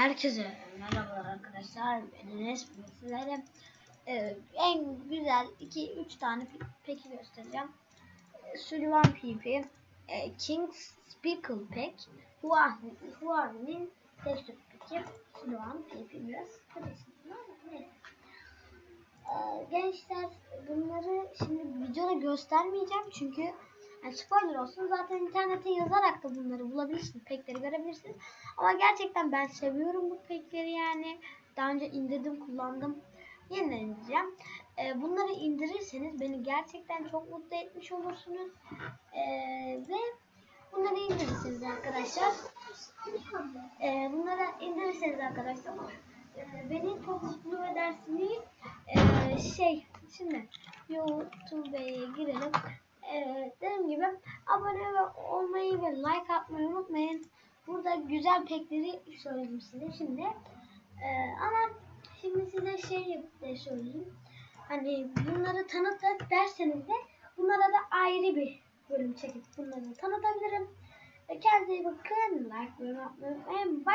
Herkese merhabalar arkadaşlar. Ben Enes sizlere e, en güzel 2-3 tane pe- peki göstereceğim. E, Sullivan PP, e, King's Speckle Pack, Huawei- Huawei'nin tekstür peki, Sullivan PP biraz karışık ama. E, gençler bunları şimdi videoda göstermeyeceğim çünkü yani spoiler olsun zaten internete yazarak da bunları bulabilirsiniz. Pekleri görebilirsiniz. Ama gerçekten ben seviyorum bu pekleri yani. Daha önce indirdim kullandım. Yeniden indireceğim. Ee, bunları indirirseniz beni gerçekten çok mutlu etmiş olursunuz. Ee, ve bunları indirirseniz arkadaşlar e, bunları indirirseniz arkadaşlar e, beni çok mutlu edersiniz. E, şey şimdi YouTube'ya girelim. Olmayı ve like atmayı unutmayın. Burada güzel pekleri söyledim size şimdi. E, ama şimdi size şey de söyleyeyim. Hani bunları tanıt derseniz de bunlara da ayrı bir bölüm çekip bunları tanıtabilirim. Kendinize iyi bakın. Like ve unutmayın. Bay bay.